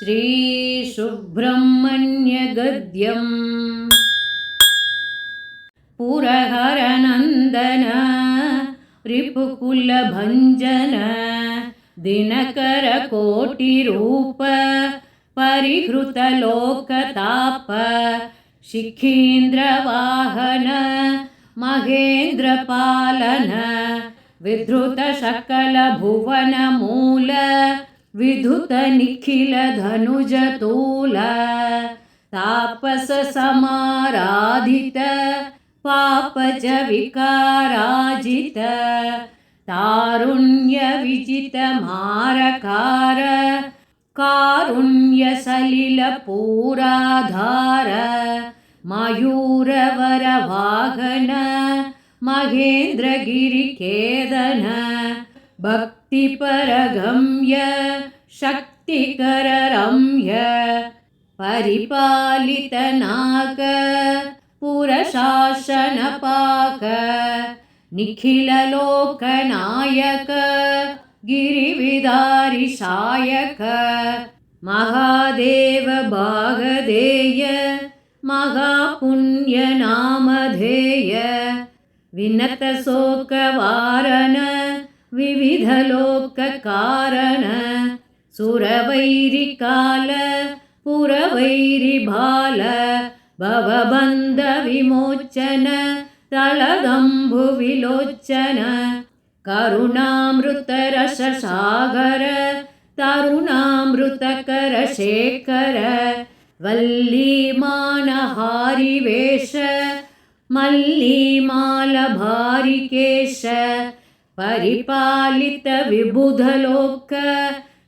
श्रीसुब्रह्मण्यगद्यम्। पुरहरनन्दन रिपुकुलभञ्जन दिनकरकोटिरूप परिहृतलोकताप शिखीन्द्रवाहन महेन्द्रपालन विधृतशकलभुवनमूल विधुतनिखिलधनुजतूल तापससमाराधित पापज विकाराजित तारुण्यविजितमारकार कारुण्यसलिलपूराधार मयूरवरवाहन महेन्द्रगिरिकेदन भक्तिपरगम्य शक्तिकररम्य परिपालितनाग पुरशासनपाक निखिललोकनायक गिरिविदारिशायक महादेव भागधेय महापुण्यनामधेय विनतशोकवारण विविधलोककारण सुरवैरिकाल पुरवैरिभाल भवबन्धविमोचन तळदम्भुविलोचन करुणामृतरससागर तरुणामृतकरशेखर वल्लीमानहारिवेश मल्लीमालभारिकेश परिपालितविबुधलोक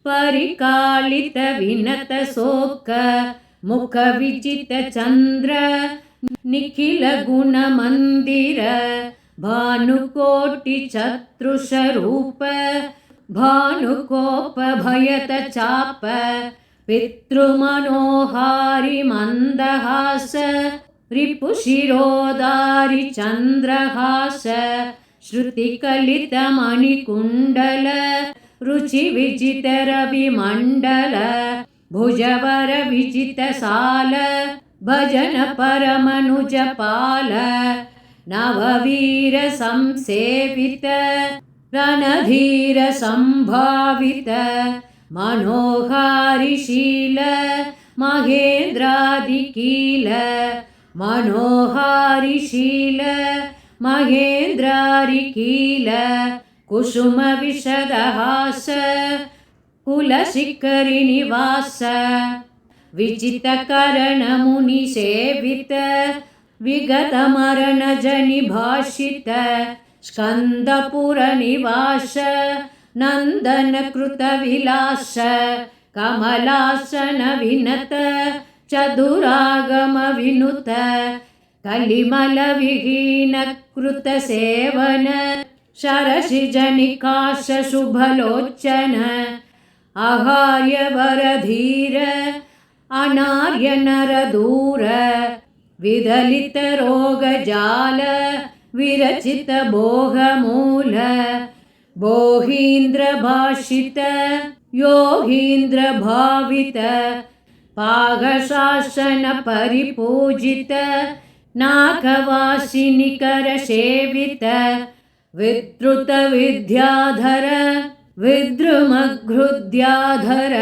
परिकालितविनतशोक मुखविजितचन्द्र निखिलगुणमन्दिर भानुकोटिचतृषरूप भानुकोपभयतचाप पितृमनोहारिमन्दहास रिपुशिरोदारिचन्द्रहास श्रुतिकलितमणिकुण्डल रुचिविजितरविमण्डल भुजवरविजितसाल भजन परमनुजपाल नववीरसंसेवित रणधीरसम्भावित मनोहारिशील महेन्द्रादिकील मनोहारिशील महेन्द्रारिकील कुसुमविशदहास कुलशिखरिनिवास विजितकरणमुनिसेवित विगतमरणजनिभाषित स्कन्दपुरनिवास नन्दनकृतविलास कमलासनविनत चतुरागमविनुत कलिमलविहीनकृतसेवन शरसिजनिकाशशुभलोचन अहार्यवरधीर अनार्यनरदूर विदलितरोगजाल विरचितभोगमूल बोहीन्द्रभाषित योगीन्द्रभावित पाघशासनपरिपूजित नागवासिनिकरसेवित विद्रुतविद्याधर विद्रुमघृद्याधर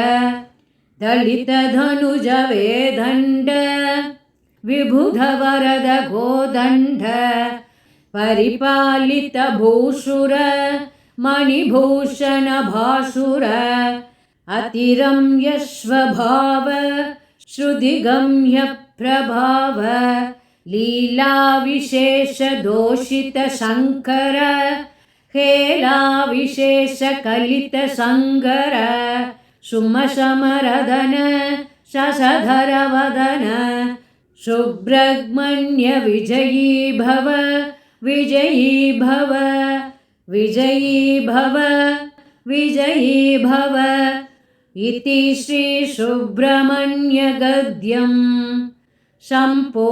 दलितधनुजवेदण्ड विबुधवरद गोदण्ड परिपालितभूषुर मणिभूषणभासुर अतिरम्यस्वभाव श्रुतिगम्यप्रभाव लीलाविशेषदोषितशङ्कर हेलाविशेषकलितसङ्गर सुमसमरदन शशधरवदन सुब्रह्मण्यविजयी भव विजयी भव विजयी भव विजयी भव इति श्रीसुब्रह्मण्यगद्यं सम्पूर्णा